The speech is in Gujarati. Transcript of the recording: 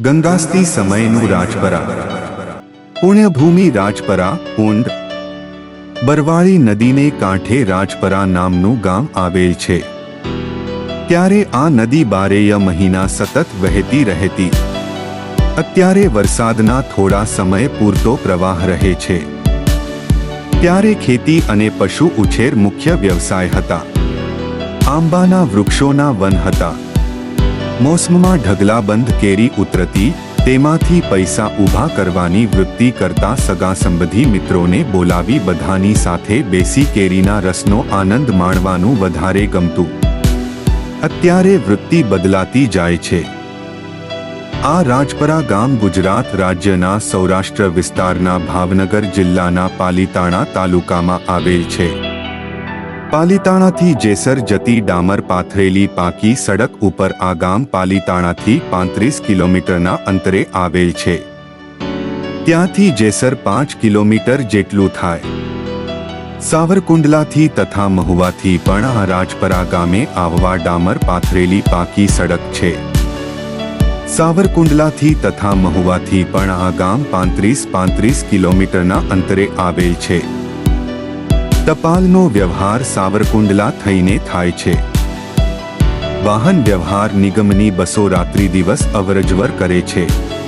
ગંગાસ્તી સમયનું રાજપરા. પુણ્યભૂમિ રાજપરા, પુંડ. બરવાળી નદીને કાંઠે રાજપરા નામનું ગામ આવેલ છે. ત્યારે આ નદી બારેય મહિના સતત વહેતી રહેતી. અત્યારે વરસાદના થોડા સમય પૂરતો પ્રવાહ રહે છે. ત્યારે ખેતી અને પશુ ઉછેર મુખ્ય વ્યવસાય હતા. આંબાના વૃક્ષોના વન હતા. મોસમમાં ઢગલાબંધ કેરી ઉતરતી, તેમાંથી પૈસા ઊભા કરવાની વૃત્તિ કરતા સગા સંબંધી મિત્રોને બોલાવી બધાની સાથે બેસી કેરીના રસનો આનંદ માણવાનું વધારે ગમતું. અત્યારે વૃત્તિ બદલાતી જાય છે. આ રાજપરા ગામ ગુજરાત રાજ્યના સૌરાષ્ટ્ર વિસ્તારના ભાવનગર જિલ્લાના પાલીતાણા તાલુકામાં આવેલ છે. પાલીતાણાથી જેસર જતી ડામર પાથરેલી પાકી સડક ઉપર આ ગામ પાલીતાણાથી પાંત્રીસ કિલોમીટરના અંતરે આવેલ છે. ત્યાંથી જેસર પાંચ કિલોમીટર જેટલું થાય. સાવરકુંડલાથી તથા મહુવાથી પણ આ રાજપરા ગામે આવવા ડામર પાથરેલી પાકી સડક છે. સાવરકુંડલાથી તથા મહુવાથી પણ આ ગામ પાંત્રીસ પાંત્રીસ કિલોમીટરના અંતરે આવેલ છે. ટપાલનો વ્યવહાર સાવરકુંડલા થઈને થાય છે. વાહન વ્યવહાર નિગમની બસો રાત્રિ દિવસ અવરજવર કરે છે.